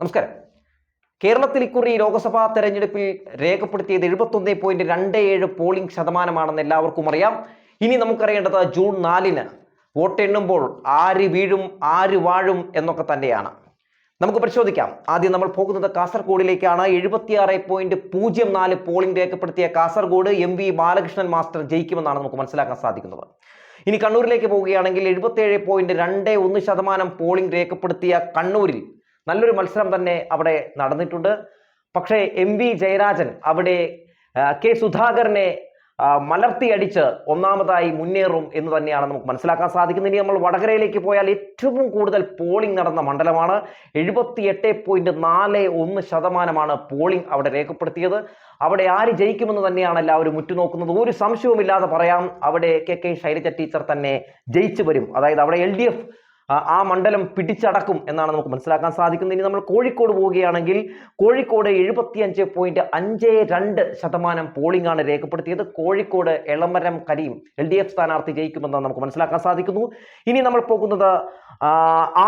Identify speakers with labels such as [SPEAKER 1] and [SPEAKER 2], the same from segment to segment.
[SPEAKER 1] നമസ്കാരം. കേരളത്തിൽ ഇക്കുറി ലോക്സഭാ തെരഞ്ഞെടുപ്പിൽ രേഖപ്പെടുത്തിയത് എഴുപത്തൊന്ന് പോയിന്റ് രണ്ട് ഏഴ് പോളിംഗ് ശതമാനമാണെന്ന് എല്ലാവർക്കും അറിയാം. ഇനി നമുക്കറിയേണ്ടത് ജൂൺ നാലിന് വോട്ടെണ്ണുമ്പോൾ ആര് വീഴും ആര് വാഴും എന്നൊക്കെ തന്നെയാണ്. നമുക്ക് പരിശോധിക്കാം. ആദ്യം നമ്മൾ പോകുന്നത് കാസർഗോഡിലേക്കാണ്. എഴുപത്തിയാറ് പോയിന്റ് പൂജ്യം നാല് പോളിംഗ് രേഖപ്പെടുത്തിയ Kasaragod M V Balakrishnan master ജയിക്കുമെന്നാണ് നമുക്ക് മനസ്സിലാക്കാൻ സാധിക്കുന്നത്. ഇനി കണ്ണൂരിലേക്ക് പോവുകയാണെങ്കിൽ എഴുപത്തിയേഴ് പോയിന്റ് രണ്ട് ഒന്ന് ശതമാനം പോളിംഗ് രേഖപ്പെടുത്തിയ കണ്ണൂരിൽ നല്ലൊരു മത്സരം തന്നെ അവിടെ നടന്നിട്ടുണ്ട്. പക്ഷേ എം വി ജയരാജൻ അവിടെ കെ സുധാകരനെ മലർത്തിയടിച്ച് ഒന്നാമതായി മുന്നേറും എന്ന് തന്നെയാണ് നമുക്ക് മനസ്സിലാക്കാൻ സാധിക്കുന്നത്. ഇനി നമ്മൾ വടകരയിലേക്ക് പോയാൽ ഏറ്റവും കൂടുതൽ പോളിംഗ് നടന്ന മണ്ഡലമാണ്. എഴുപത്തി എട്ട് പോയിന്റ് നാല് ഒന്ന് ശതമാനമാണ് പോളിംഗ് അവിടെ രേഖപ്പെടുത്തിയത്. അവിടെ ആര് ജയിക്കുമെന്ന് തന്നെയാണ് എല്ലാവരും ഉറ്റുനോക്കുന്നത്. ഒരു സംശയവുമില്ലാതെ പറയാം അവിടെ കെ കെ ശൈലജ ടീച്ചർ തന്നെ ജയിച്ചു വരും. അതായത് അവിടെ എൽ ആ മണ്ഡലം പിടിച്ചടക്കും എന്നാണ് നമുക്ക് മനസ്സിലാക്കാൻ സാധിക്കുന്നത്. ഇനി നമ്മൾ കോഴിക്കോട് പോവുകയാണെങ്കിൽ കോഴിക്കോട് എഴുപത്തിയഞ്ച് പോയിന്റ് അഞ്ച് രണ്ട് ശതമാനം പോളിംഗ് ആണ് രേഖപ്പെടുത്തിയത്. Kozhikode Elamaram Kareem L D F സ്ഥാനാർത്ഥി ജയിക്കുമെന്ന് നമുക്ക് മനസ്സിലാക്കാൻ സാധിക്കുന്നു. ഇനി നമ്മൾ പോകുന്നത്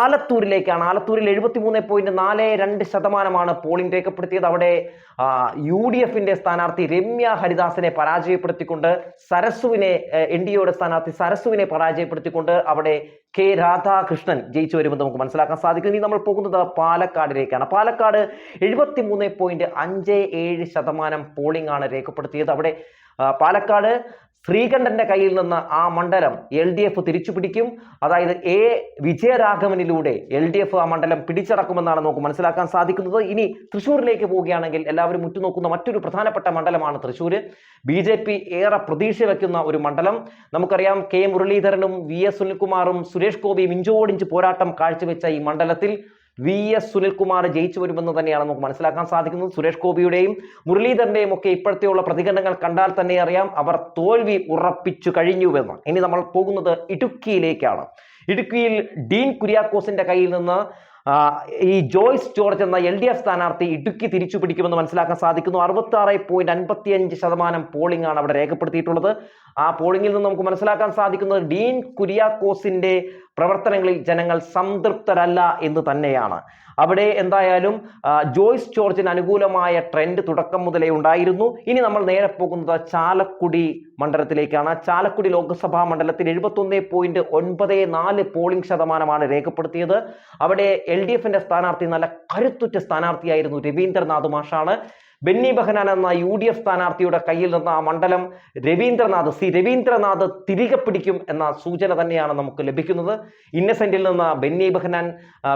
[SPEAKER 1] ആലത്തൂരിലേക്കാണ്. ആലത്തൂരിൽ എഴുപത്തി മൂന്ന് പോയിന്റ് നാല് രണ്ട് ശതമാനമാണ് പോളിംഗ് രേഖപ്പെടുത്തിയത്. അവിടെ യു ഡി എഫിന്റെ സ്ഥാനാർത്ഥി രമ്യ ഹരിദാസിനെ പരാജയപ്പെടുത്തിക്കൊണ്ട് സരസുവിനെ എൻ ഡി എയുടെ സ്ഥാനാർത്ഥി സരസുവിനെ പരാജയപ്പെടുത്തിക്കൊണ്ട് അവിടെ കെ രാധാകൃഷ്ണൻ ജയിച്ചു വരുമെന്ന് നമുക്ക് മനസ്സിലാക്കാൻ സാധിക്കും. ഇനി നമ്മൾ പോകുന്നത് പാലക്കാടിലേക്കാണ്. പാലക്കാട് എഴുപത്തി മൂന്ന് പോയിന്റ് അഞ്ച് ഏഴ് ശതമാനം പോളിംഗ് ആണ് രേഖപ്പെടുത്തിയത്. അവിടെ പാലക്കാട് ശ്രീകണ്ഠന്റെ കയ്യിൽ നിന്ന് ആ മണ്ഡലം എൽ ഡി എഫ് തിരിച്ചു പിടിക്കും അതായത് എ വിജയരാഘവനിലൂടെ എൽ ഡി എഫ് ആ മണ്ഡലം പിടിച്ചടക്കുമെന്നാണ് നമുക്ക് മനസ്സിലാക്കാൻ സാധിക്കുന്നത്. ഇനി തൃശ്ശൂരിലേക്ക് പോവുകയാണെങ്കിൽ എല്ലാവരും ഉറ്റുനോക്കുന്ന മറ്റൊരു പ്രധാനപ്പെട്ട മണ്ഡലമാണ് തൃശ്ശൂർ ബി ജെ പി ഏറെ പ്രതീക്ഷ വയ്ക്കുന്ന ഒരു മണ്ഡലം. നമുക്കറിയാം കെ മുരളീധരനും വി എസ് സുനിൽകുമാറും സുരേഷ് ഗോപിയും ഇഞ്ചോടിഞ്ച് പോരാട്ടം കാഴ്ചവെച്ച ഈ മണ്ഡലത്തിൽ വി എസ് സുനിൽകുമാർ ജയിച്ചു വരുമെന്ന് തന്നെയാണ് നമുക്ക് മനസ്സിലാക്കാൻ സാധിക്കുന്നത്. സുരേഷ് ഗോപിയുടെയും മുരളീധരന്റെയും ഒക്കെ ഇപ്പോഴത്തെയുള്ള പ്രതികരണങ്ങൾ കണ്ടാൽ തന്നെ അറിയാം അവർ തോൽവി ഉറപ്പിച്ചു കഴിഞ്ഞുവെന്ന്. ഇനി നമ്മൾ പോകുന്നത് ഇടുക്കിയിലേക്കാണ്. ഇടുക്കിയിൽ ഡീൻ കുര്യാക്കോസിന്റെ കയ്യിൽ നിന്ന് ഈ ജോയ്സ് ജോർജ് എന്ന എൽ ഡി എഫ് സ്ഥാനാർത്ഥി ഇടുക്കി തിരിച്ചു പിടിക്കുമെന്ന് മനസ്സിലാക്കാൻ സാധിക്കുന്നു. അറുപത്തി ആറ് പോയിന്റ് അൻപത്തി അഞ്ച് ശതമാനം പോളിംഗ് ആണ് അവിടെ രേഖപ്പെടുത്തിയിട്ടുള്ളത്. ആ പോളിംഗിൽ നിന്ന് നമുക്ക് മനസ്സിലാക്കാൻ സാധിക്കുന്നത് ഡീൻ കുര്യാക്കോസിന്റെ പ്രവർത്തനങ്ങളിൽ ജനങ്ങൾ സംതൃപ്തരല്ല എന്ന് തന്നെയാണ്. അവിടെ എന്തായാലും ജോയ്സ് ജോർജിന് അനുകൂലമായ ട്രെൻഡ് തുടക്കം മുതലേ ഉണ്ടായിരുന്നു. ഇനി നമ്മൾ നേരെ പോകുന്നത് ചാലക്കുടി മണ്ഡലത്തിലേക്കാണ്. ചാലക്കുടി ലോക്സഭാ മണ്ഡലത്തിൽ എഴുപത്തൊന്ന് പോയിന്റ് ഒൻപത് നാല് പോളിംഗ് ശതമാനമാണ് രേഖപ്പെടുത്തിയത്. അവിടെ എൽ ഡി എഫിന്റെ സ്ഥാനാർത്ഥി നല്ല കരുത്തുറ്റ സ്ഥാനാർത്ഥിയായിരുന്നു രവീന്ദ്രനാഥ് മാഷാണ്. ബെന്നി ബഹനാൻ എന്ന യു ഡി എഫ് സ്ഥാനാർത്ഥിയുടെ കയ്യിൽ നിന്ന് ആ മണ്ഡലം രവീന്ദ്രനാഥ് സി രവീന്ദ്രനാഥ് തിരികെ പിടിക്കും എന്ന സൂചന തന്നെയാണ് നമുക്ക് ലഭിക്കുന്നത്. ഇന്നസെന്റിൽ നിന്ന് ബെന്നി ബഹനാൻ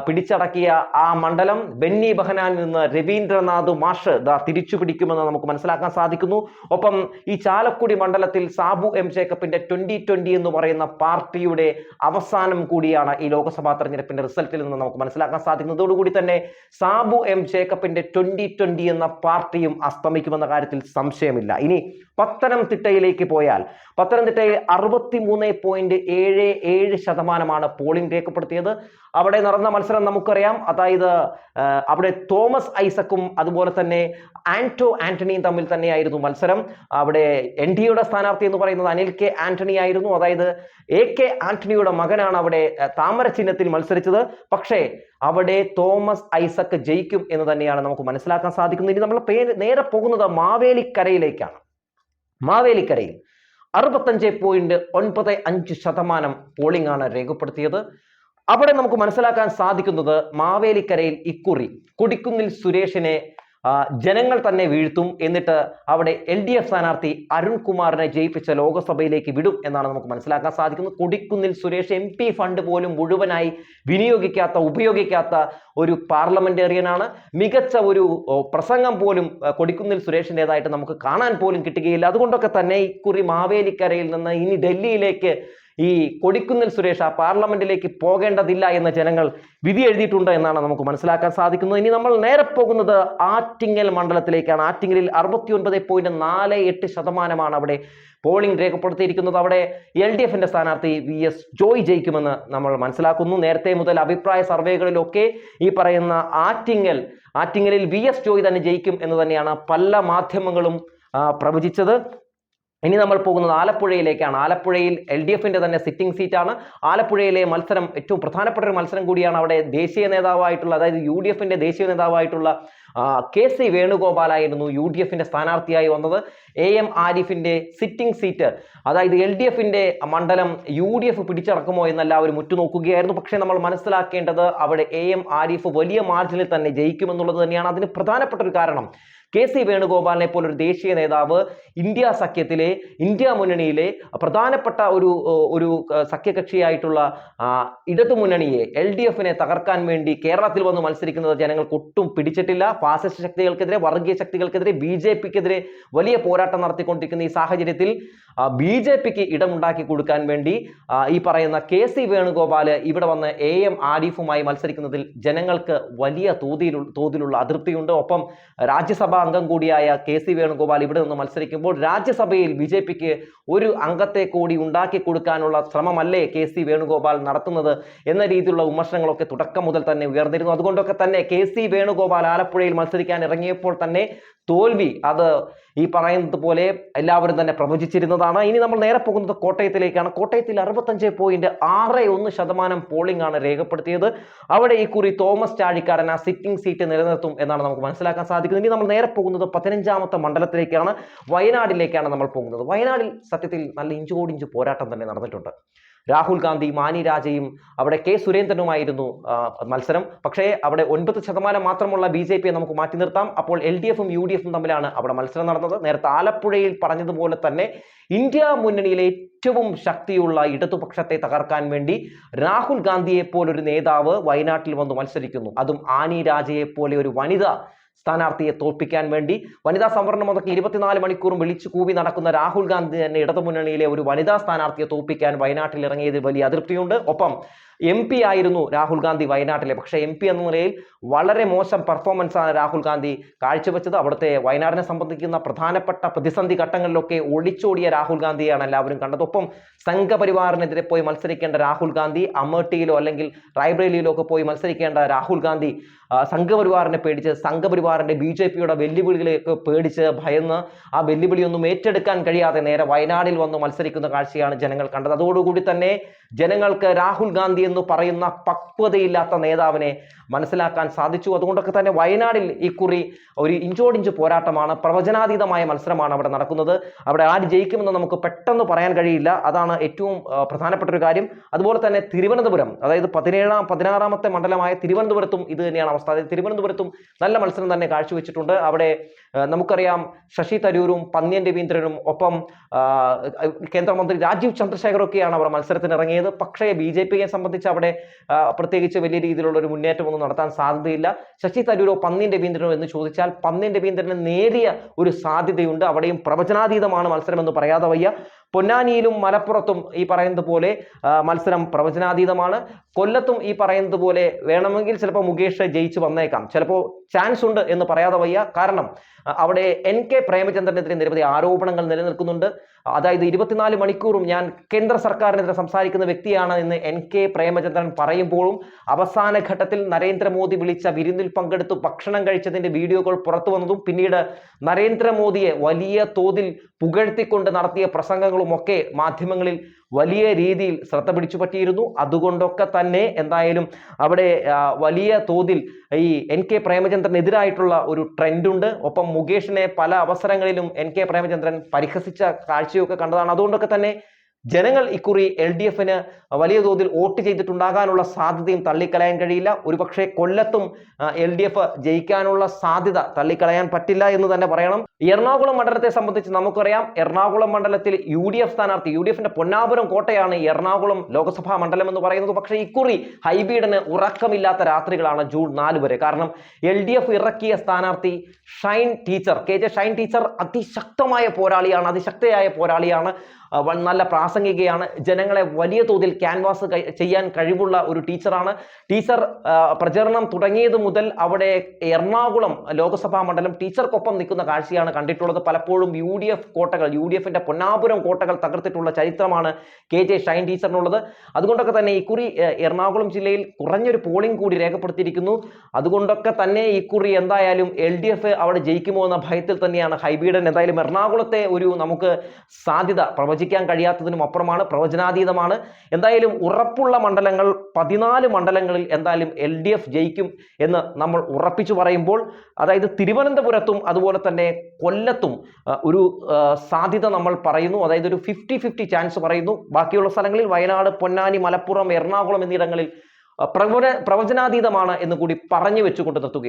[SPEAKER 1] പിടിച്ചടക്കിയ ആ മണ്ഡലം ബെന്നി ബഹനാനിൽ നിന്ന് രവീന്ദ്രനാഥ് മാഷ് ദാ തിരിച്ചു പിടിക്കുമെന്ന് നമുക്ക് മനസ്സിലാക്കാൻ സാധിക്കുന്നു. ഒപ്പം ഈ ചാലക്കുടി മണ്ഡലത്തിൽ സാബു എം ജേക്കബിന്റെ ട്വന്റി ട്വന്റി എന്ന് പറയുന്ന പാർട്ടിയുടെ അവസാനം കൂടിയാണ് ഈ ലോക്സഭാ തെരഞ്ഞെടുപ്പിന്റെ റിസൾട്ടിൽ നിന്ന് നമുക്ക് മനസ്സിലാക്കാൻ സാധിക്കുന്നതോടുകൂടി തന്നെ സാബു എം ജേക്കബിന്റെ ട്വന്റി ട്വന്റി എന്ന പാർട്ടിയും അസ്തമിക്കുമെന്ന കാര്യത്തിൽ സംശയമില്ല. ഇനി പത്തനംതിട്ടയിലേക്ക് പോയാൽ പത്തനംതിട്ടയിൽ അറുപത്തി മൂന്ന് പോയിന്റ് ഏഴ് ഏഴ് ശതമാനമാണ് പോളിംഗ് രേഖപ്പെടുത്തിയത്. അവിടെ നടന്ന മത്സരം നമുക്കറിയാം. അതായത് അവിടെ തോമസ് ഐസക്കും അതുപോലെ തന്നെ ആന്റോ ആന്റണിയും തമ്മിൽ തന്നെയായിരുന്നു മത്സരം. അവിടെ എൻ ഡി എയുടെ സ്ഥാനാർത്ഥി എന്ന് പറയുന്നത് അനിൽ കെ ആന്റണി ആയിരുന്നു. അതായത് എ കെ ആന്റണിയുടെ മകനാണ് അവിടെ താമര ചിഹ്നത്തിൽ മത്സരിച്ചത്. പക്ഷേ അവിടെ തോമസ് ഐസക് ജയിക്കും എന്ന് തന്നെയാണ് നമുക്ക് മനസ്സിലാക്കാൻ സാധിക്കുന്നത്. ഇനി നമ്മൾ നേരെ പോകുന്നത് മാവേലിക്കരയിലേക്കാണ്. മാവേലിക്കരയിൽ അറുപത്തഞ്ച് പോയിന്റ് ഒൻപത് അഞ്ച് ശതമാനം പോളിംഗ് ആണ് രേഖപ്പെടുത്തിയത്. അവിടെ നമുക്ക് മനസ്സിലാക്കാൻ സാധിക്കുന്നത് മാവേലിക്കരയിൽ ഇക്കുറി കൊടിക്കുന്നിൽ സുരേഷിനെ ജനങ്ങൾ തന്നെ വീഴ്ത്തും എന്നിട്ട് അവിടെ എൽ ഡി എഫ് സ്ഥാനാർത്ഥി അരുൺകുമാറിനെ ജയിപ്പിച്ച ലോകസഭയിലേക്ക് വിടും എന്നാണ് നമുക്ക് മനസ്സിലാക്കാൻ സാധിക്കുന്നത്. Kodikunnil Suresh M P fund പോലും മുഴുവനായി വിനിയോഗിക്കാത്ത ഉപയോഗിക്കാത്ത ഒരു പാർലമെന്റേറിയനാണ്. മികച്ച ഒരു പ്രസംഗം പോലും കൊടിക്കുന്നിൽ സുരേഷിന്റെതായിട്ട് നമുക്ക് കാണാൻ പോലും കിട്ടുകയില്ല. അതുകൊണ്ടൊക്കെ തന്നെ ഇക്കുറി മാവേലിക്കരയിൽ നിന്ന് ഇനി ഡൽഹിയിലേക്ക് ഈ കൊടിക്കുന്നിൽ സുരേഷ് ആ പാർലമെന്റിലേക്ക് പോകേണ്ടതില്ല എന്ന് ജനങ്ങൾ വിധി എഴുതിയിട്ടുണ്ട് എന്നാണ് നമുക്ക് മനസ്സിലാക്കാൻ സാധിക്കുന്നത്. ഇനി നമ്മൾ നേരെ പോകുന്നത് ആറ്റിങ്ങൽ മണ്ഡലത്തിലേക്കാണ്. ആറ്റിങ്ങലിൽ അറുപത്തി ഒൻപത് പോയിന്റ് നാല് എട്ട് ശതമാനമാണ് അവിടെ പോളിംഗ് രേഖപ്പെടുത്തിയിരിക്കുന്നത്. അവിടെ എൽ ഡി എഫിന്റെ സ്ഥാനാർത്ഥി വി എസ് ജോയ് ജയിക്കുമെന്ന് നമ്മൾ മനസ്സിലാക്കുന്നു. നേരത്തെ മുതൽ അഭിപ്രായ സർവേകളിലൊക്കെ ഈ പറയുന്ന ആറ്റിങ്ങൽ ആറ്റിങ്ങലിൽ വി എസ് ജോയ് തന്നെ ജയിക്കും എന്ന് തന്നെയാണ് പല മാധ്യമങ്ങളും പ്രവചിച്ചത്. ഇനി നമ്മൾ പോകുന്നത് ആലപ്പുഴയിലേക്കാണ്. ആലപ്പുഴയിൽ എൽ ഡി എഫിന്റെ തന്നെ സിറ്റിംഗ് സീറ്റാണ് ആലപ്പുഴയിലെ മത്സരം ഏറ്റവും പ്രധാനപ്പെട്ട ഒരു മത്സരം കൂടിയാണ് അവിടെ ദേശീയ നേതാവായിട്ടുള്ള അതായത് യു ഡി എഫിന്റെ ദേശീയ നേതാവായിട്ടുള്ള കെ സി വേണുഗോപാലായിരുന്നു യു ഡി എഫിന്റെ സ്ഥാനാർത്ഥിയായി വന്നത്. എ എം ആരിഫിന്റെ സിറ്റിംഗ് സീറ്റ് അതായത് എൽ ഡി എഫിന്റെ മണ്ഡലം യു ഡി എഫ് പിടിച്ചടക്കുമോ എന്നെല്ലാവരും ഉറ്റുനോക്കുകയായിരുന്നു. പക്ഷേ നമ്മൾ മനസ്സിലാക്കേണ്ടത് അവിടെ എ എം ആരിഫ് വലിയ മാർജിനിൽ തന്നെ ജയിക്കുമെന്നുള്ളത് തന്നെയാണ് അതിന് പ്രധാനപ്പെട്ട ഒരു കാരണം. കെ സി വേണുഗോപാലിനെ പോലൊരു ദേശീയ നേതാവ് ഇന്ത്യ സഖ്യത്തിലെ ഇന്ത്യ മുന്നണിയിലെ പ്രധാനപ്പെട്ട ഒരു ഒരു സഖ്യകക്ഷിയായിട്ടുള്ള ആ, ഇടതു മുന്നണിയെ എൽ ഡി എഫിനെ തകർക്കാൻ വേണ്ടി കേരളത്തിൽ വന്ന് മത്സരിക്കുന്നത് ജനങ്ങൾക്ക് ഒട്ടും പിടിച്ചിട്ടില്ല. ഫാസിസ്റ്റ് ശക്തികൾക്കെതിരെ വർഗീയ ശക്തികൾക്കെതിരെ ബി ജെ പിക്കെതിരെ വലിയ പോരാട്ടം നടത്തിക്കൊണ്ടിരിക്കുന്ന ഈ സാഹചര്യത്തിൽ ബി ജെ പിക്ക് ഇടമുണ്ടാക്കി കൊടുക്കാൻ വേണ്ടി ഈ പറയുന്ന കെ സി വേണുഗോപാൽ ഇവിടെ വന്ന് എ എം ആരിഫുമായി മത്സരിക്കുന്നതിൽ ജനങ്ങൾക്ക് വലിയ തോതിൽ തോതിലുള്ള അതൃപ്തിയുണ്ട്. ഒപ്പം രാജ്യസഭാ അംഗം കൂടിയായ കെ സി വേണുഗോപാൽ ഇവിടെ നിന്ന് മത്സരിക്കുമ്പോൾ രാജ്യസഭയിൽ ബി ജെ പിക്ക് ഒരു അംഗത്തെ കൂടി ഉണ്ടാക്കി കൊടുക്കാനുള്ള ശ്രമമല്ലേ കെ സി വേണുഗോപാൽ നടത്തുന്നത് എന്ന രീതിയിലുള്ള വിമർശനങ്ങളൊക്കെ തുടക്കം മുതൽ തന്നെ ഉയർന്നിരുന്നു. അതുകൊണ്ടൊക്കെ തന്നെ കെ സി വേണുഗോപാൽ ആലപ്പുഴയിൽ മത്സരിക്കാൻ ഇറങ്ങിയപ്പോൾ തന്നെ തോൽവി. അത് ഈ പറയുന്നത് പോലെ എല്ലാവരും തന്നെ പ്രവചിച്ചിരുന്നതാണ്. ഇനി നമ്മൾ നേരെ പോകുന്നത് കോട്ടയത്തിലേക്കാണ്. കോട്ടയത്തിൽ അറുപത്തഞ്ച് പോയിന്റ് ആറ് ഒന്ന് ശതമാനം പോളിംഗ് ആണ് രേഖപ്പെടുത്തിയത്. അവിടെ ഈ കുറി തോമസ് ചാഴിക്കാരൻ ആ സിറ്റിംഗ് സീറ്റ് നിലനിർത്തും എന്നാണ് നമുക്ക് മനസ്സിലാക്കാൻ സാധിക്കുന്നത്. ഇനി നമ്മൾ നേരെ പോകുന്നത് പതിനഞ്ചാമത്തെ മണ്ഡലത്തിലേക്കാണ്. വയനാടിലേക്കാണ് നമ്മൾ പോകുന്നത്. വയനാടിൽ സത്യത്തിൽ നല്ല ഇഞ്ചോടിഞ്ച് പോരാട്ടം തന്നെ നടന്നിട്ടുണ്ട്. രാഹുൽ ഗാന്ധി മാനി രാജയും അവിടെ കെ സുരേന്ദ്രനുമായിരുന്നു മത്സരം. പക്ഷേ അവിടെ ഒൻപത് ശതമാനം മാത്രമുള്ള ബി ജെ പിയെ നമുക്ക് മാറ്റി നിർത്താം. അപ്പോൾ എൽ ഡി എഫും യു ഡി എഫും തമ്മിലാണ് അവിടെ മത്സരം നടന്നത്. നേരത്തെ ആലപ്പുഴയിൽ പറഞ്ഞതുപോലെ തന്നെ ഇന്ത്യ മുന്നണിയിലെ ഏറ്റവും ശക്തിയുള്ള ഇടതുപക്ഷത്തെ തകർക്കാൻ വേണ്ടി രാഹുൽ ഗാന്ധിയെ പോലൊരു നേതാവ് വയനാട്ടിൽ വന്ന് മത്സരിക്കുന്നു. അതും ആനി രാജയെ പോലെ ഒരു വനിത സ്ഥാനാർത്ഥിയെ തോൽപ്പിക്കാൻ വേണ്ടി വനിതാ സംവരണം അതൊക്കെ ഇരുപത്തിനാല് മണിക്കൂറും വിളിച്ചു കൂവി നടക്കുന്ന രാഹുൽ ഗാന്ധി തന്നെ ഇടതുമുന്നണിയിലെ ഒരു വനിതാ സ്ഥാനാർത്ഥിയെ തോൽപ്പിക്കാൻ വയനാട്ടിൽ ഇറങ്ങിയതിൽ വലിയ അതൃപ്തിയുണ്ട്. ഒപ്പം എം പി ആയിരുന്നു രാഹുൽ ഗാന്ധി വയനാട്ടിലെ. പക്ഷേ എം പി എന്ന നിലയിൽ വളരെ മോശം പെർഫോമൻസ് ആണ് രാഹുൽ ഗാന്ധി കാഴ്ചവെച്ചത്. അവിടുത്തെ വയനാടിനെ സംബന്ധിക്കുന്ന പ്രധാനപ്പെട്ട പ്രതിസന്ധി ഘട്ടങ്ങളിലൊക്കെ ഒളിച്ചോടിയ രാഹുൽ ഗാന്ധിയാണ് എല്ലാവരും കണ്ടത്. ഒപ്പം സംഘപരിവാറിനെതിരെ പോയി മത്സരിക്കേണ്ട രാഹുൽ ഗാന്ധി അമേഠിയിലോ അല്ലെങ്കിൽ റായ്ബറേലിയിലോ ഒക്കെ പോയി മത്സരിക്കേണ്ട രാഹുൽ ഗാന്ധി സംഘപരിവാറിനെ പേടിച്ച് സംഘപരിവാറിന്റെ ബി ജെ പിയുടെ വെല്ലുവിളികളെയൊക്കെ പേടിച്ച് ഭയന്ന് ആ വെല്ലുവിളിയൊന്നും ഏറ്റെടുക്കാൻ കഴിയാതെ നേരെ വയനാടിൽ വന്ന് മത്സരിക്കുന്ന കാഴ്ചയാണ് ജനങ്ങൾ കണ്ടത്. അതോടുകൂടി തന്നെ ജനങ്ങൾക്ക് രാഹുൽ ഗാന്ധി എന്ന് പറയുന്ന പക്വതയില്ലാത്ത നേതാവിനെ മനസ്സിലാക്കാൻ സാധിച്ചു. അതുകൊണ്ടൊക്കെ തന്നെ വയനാടിൽ ഇക്കുറി ഒരു ഇഞ്ചോടിഞ്ച് പോരാട്ടമാണ് പ്രവചനാതീതമായ മത്സരമാണ് അവിടെ നടക്കുന്നത്. അവിടെ ആര് ജയിക്കുമെന്ന് നമുക്ക് പെട്ടെന്ന് പറയാൻ കഴിയില്ല. അതാണ് ഏറ്റവും പ്രധാനപ്പെട്ട ഒരു കാര്യം. അതുപോലെ തന്നെ തിരുവനന്തപുരം അതായത് പതിനേഴാം പതിനാറാമത്തെ മണ്ഡലമായ തിരുവനന്തപുരത്തും ഇത് തന്നെയാണ് അവസ്ഥ. അതായത് തിരുവനന്തപുരത്തും നല്ല മത്സരം തന്നെ കാഴ്ചവെച്ചിട്ടുണ്ട്. അവിടെ നമുക്കറിയാം ശശി തരൂരും പന്ന്യൻ രവീന്ദ്രനും ഒപ്പം കേന്ദ്രമന്ത്രി രാജീവ് ചന്ദ്രശേഖറൊക്കെയാണ് അവർ മത്സരത്തിന് ഇറങ്ങിയത് പക്ഷേ ബി ജെ പിയെ സംബന്ധിച്ച് അവിടെ പ്രത്യേകിച്ച് വലിയ രീതിയിലുള്ള ഒരു മുന്നേറ്റമൊന്നും നടത്താൻ സാധ്യതയില്ല. ശശി തരൂരോ പന്ന്യൻ രവീന്ദ്രനോ എന്ന് ചോദിച്ചാൽ പന്ന്യൻ രവീന്ദ്രന് നേരിയ ഒരു സാധ്യതയുണ്ട്. അവിടെയും പ്രവചനാതീതമാണ് മത്സരം എന്ന് പറയാതെ വയ്യ. പൊന്നാനിയിലും മലപ്പുറത്തും ഈ പറയുന്നത് പോലെ മത്സരം പ്രവചനാതീതമാണ്. കൊല്ലത്തും ഈ പറയുന്നത് പോലെ വേണമെങ്കിൽ ചിലപ്പോൾ മുകേഷ് ജയിച്ചു വന്നേക്കാം. ചിലപ്പോൾ ചാൻസ് ഉണ്ട് എന്ന് പറയാതെ വയ്യ. കാരണം അവിടെ എൻ കെ പ്രേമചന്ദ്രനെതിരെ നിരവധി ആരോപണങ്ങൾ നിലനിൽക്കുന്നുണ്ട്. അതായത് ഇരുപത്തിനാല് മണിക്കൂറും ഞാൻ കേന്ദ്ര സർക്കാരിനെതിരെ സംസാരിക്കുന്ന വ്യക്തിയാണ് എന്ന് എൻ കെ പ്രേമചന്ദ്രൻ പറയുമ്പോഴും അവസാന ഘട്ടത്തിൽ നരേന്ദ്രമോദി വിളിച്ച വിരുന്നിൽ പങ്കെടുത്തു ഭക്ഷണം കഴിച്ചതിന്റെ വീഡിയോകൾ പുറത്തു വന്നതും പിന്നീട് നരേന്ദ്രമോദിയെ വലിയ തോതിൽ പുകഴ്ത്തിക്കൊണ്ട് നടത്തിയ പ്രസംഗങ്ങളും ഒക്കെ മാധ്യമങ്ങളിൽ വലിയ രീതിയിൽ ശ്രദ്ധ പിടിച്ചു പറ്റിയിരുന്നു അതുകൊണ്ടൊക്കെ തന്നെ എന്തായാലും അവിടെ വലിയ തോതിൽ ഈ എൻ കെ പ്രേമചന്ദ്രനെതിരായിട്ടുള്ള ഒരു ട്രെൻഡുണ്ട്. ഒപ്പം മുകേഷിനെ പല അവസരങ്ങളിലും എൻ കെ പ്രേമചന്ദ്രൻ പരിഹസിച്ച കാഴ്ചയൊക്കെ കണ്ടതാണ്. അതുകൊണ്ടൊക്കെ തന്നെ ജനങ്ങൾ ഇക്കുറി എൽ ഡി എഫിന് വലിയ തോതിൽ വോട്ട് ചെയ്തിട്ടുണ്ടാകാനുള്ള സാധ്യതയും തള്ളിക്കളയാൻ കഴിയില്ല. ഒരുപക്ഷെ കൊല്ലത്തും എൽ ഡി എഫ് ജയിക്കാനുള്ള സാധ്യത തള്ളിക്കളയാൻ പറ്റില്ല എന്ന് തന്നെ പറയണം. എറണാകുളം മണ്ഡലത്തെ സംബന്ധിച്ച് നമുക്കറിയാം എറണാകുളം മണ്ഡലത്തിൽ യു ഡി എഫ് സ്ഥാനാർത്ഥി യു ഡി എഫിന്റെ പൊന്നാപുരം കോട്ടയാണ് എറണാകുളം ലോക്സഭാ മണ്ഡലം എന്ന് പറയുന്നത്. പക്ഷേ ഇക്കുറി ഹൈബീഡിന് ഉറക്കമില്ലാത്ത രാത്രികളാണ് ജൂൺ നാല് വരെ. കാരണം എൽ ഡി എഫ് ഇറക്കിയ സ്ഥാനാർത്ഥി Shine teacher K J Shine teacher അതിശക്തമായ പോരാളിയാണ് അതിശക്തയായ പോരാളിയാണ്. നല്ല പ്രാസംഗികയാണ്. ജനങ്ങളെ വലിയ തോതിൽ ക്യാൻവാസ് ചെയ്യാൻ കഴിവുള്ള ഒരു ടീച്ചറാണ്. ടീച്ചർ പ്രചരണം തുടങ്ങിയത് മുതൽ അവിടെ എറണാകുളം ലോക്സഭാ മണ്ഡലം ടീച്ചർക്കൊപ്പം നിൽക്കുന്ന കാഴ്ചയാണ് കണ്ടിട്ടുള്ളത്. പലപ്പോഴും യു ഡി എഫ് കോട്ടകൾ യു ഡി എഫിന്റെ പൊന്നാപുരം കോട്ടകൾ തകർത്തിട്ടുള്ള ചരിത്രമാണ് കെ ജെ ഷൈൻ ടീച്ചറിനുള്ളത്. അതുകൊണ്ടൊക്കെ തന്നെ ഇക്കുറി കുറി എറണാകുളം ജില്ലയിൽ കുറഞ്ഞൊരു പോളിംഗ് കൂടി രേഖപ്പെടുത്തിയിരിക്കുന്നു. അതുകൊണ്ടൊക്കെ തന്നെ ഇക്കുറി എന്തായാലും എൽ ഡി എഫ് അവിടെ ജയിക്കുമോ എന്ന ഭയത്തിൽ തന്നെയാണ് ഹൈബീഡൻ. എന്തായാലും എറണാകുളത്തെ ഒരു നമുക്ക് സാധ്യത പ്രവചിക്കാൻ കഴിയാത്തതിനും അപ്പുറമാണ് പ്രവചനാതീതമാണ്. എന്തായാലും ഉറപ്പുള്ള മണ്ഡലങ്ങൾ പതിനാല് മണ്ഡലങ്ങളിൽ എന്തായാലും എൽ ഡി എഫ് ജയിക്കും എന്ന് നമ്മൾ ഉറപ്പിച്ചു പറയുമ്പോൾ അതായത് തിരുവനന്തപുരത്തും അതുപോലെ തന്നെ കൊല്ലത്തും ഒരു സാധ്യത നമ്മൾ പറയുന്നു. അതായത് ഒരു ഫിഫ്റ്റി ഫിഫ്റ്റി ചാൻസ് പറയുന്നു. ബാക്കിയുള്ള സ്ഥലങ്ങളിൽ വയനാട് പൊന്നാനി മലപ്പുറം എറണാകുളം എന്നിടങ്ങളിൽ പ്രവചനാതീതമാണ് എന്ന് കൂടി പറഞ്ഞു വെച്ചുകൊണ്ട് നിർത്തുകയാണ്.